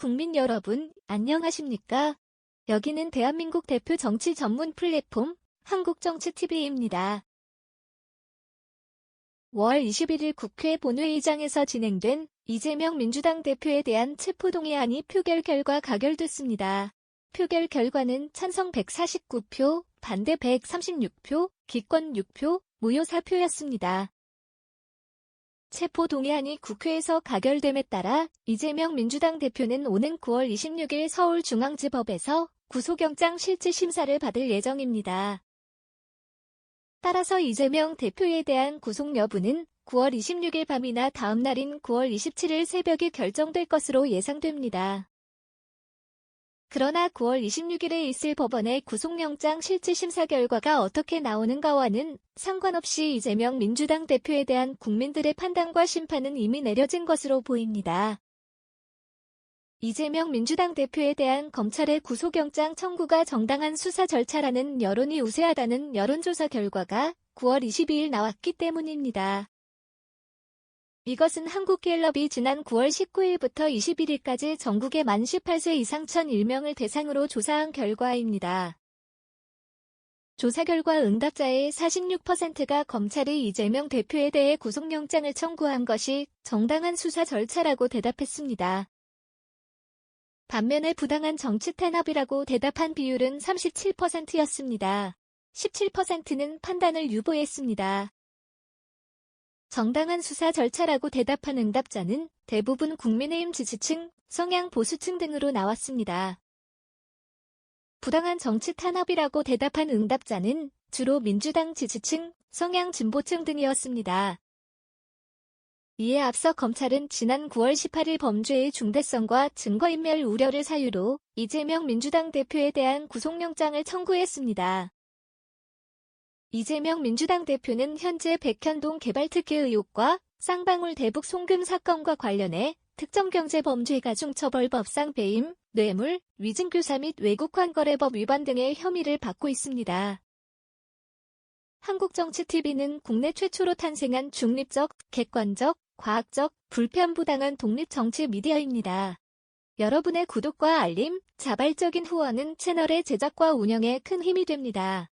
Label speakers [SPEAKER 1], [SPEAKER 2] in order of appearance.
[SPEAKER 1] 국민 여러분, 안녕하십니까? 여기는 대한민국 대표 정치 전문 플랫폼 한국정치TV입니다. 5월 21일 국회 본회의장에서 진행된 이재명 민주당 대표에 대한 체포동의안이 표결 결과 가결됐습니다. 표결 결과는 찬성 149표, 반대 136표, 기권 6표, 무효 4표였습니다. 체포 동의안이 국회에서 가결됨에 따라 이재명 민주당 대표는 오는 9월 26일 서울중앙지법에서 구속영장 실질 심사를 받을 예정입니다. 따라서 이재명 대표에 대한 구속 여부는 9월 26일 밤이나 다음 날인 9월 27일 새벽에 결정될 것으로 예상됩니다. 그러나 9월 26일에 있을 법원의 구속영장 실질심사 결과가 어떻게 나오는가와는 상관없이 이재명 민주당 대표에 대한 국민들의 판단과 심판은 이미 내려진 것으로 보입니다. 이재명 민주당 대표에 대한 검찰의 구속영장 청구가 정당한 수사 절차라는 여론이 우세하다는 여론조사 결과가 9월 22일 나왔기 때문입니다. 이것은 한국갤럽이 지난 9월 19일부터 21일까지 전국의 만 18세 이상 1001명을 대상으로 조사한 결과입니다. 조사 결과 응답자의 46%가 검찰이 이재명 대표에 대해 구속영장을 청구한 것이 정당한 수사 절차라고 대답했습니다. 반면에 부당한 정치 탄압이라고 대답한 비율은 37%였습니다. 17%는 판단을 유보했습니다. 정당한 수사 절차라고 대답한 응답자는 대부분 국민의힘 지지층, 성향 보수층 등으로 나왔습니다. 부당한 정치 탄압이라고 대답한 응답자는 주로 민주당 지지층, 성향 진보층 등이었습니다. 이에 앞서 검찰은 지난 9월 18일 범죄의 중대성과 증거인멸 우려를 사유로 이재명 민주당 대표에 대한 구속영장을 청구했습니다. 이재명 민주당 대표는 현재 백현동 개발특혜 의혹과 쌍방울 대북 송금 사건과 관련해 특정경제범죄가 중처벌법상 배임, 뇌물, 위증교사 및 외국환거래법 위반 등의 혐의를 받고 있습니다. 한국정치TV는 국내 최초로 탄생한 중립적, 객관적, 과학적, 불편부당한 독립정치 미디어입니다. 여러분의 구독과 알림, 자발적인 후원은 채널의 제작과 운영에 큰 힘이 됩니다.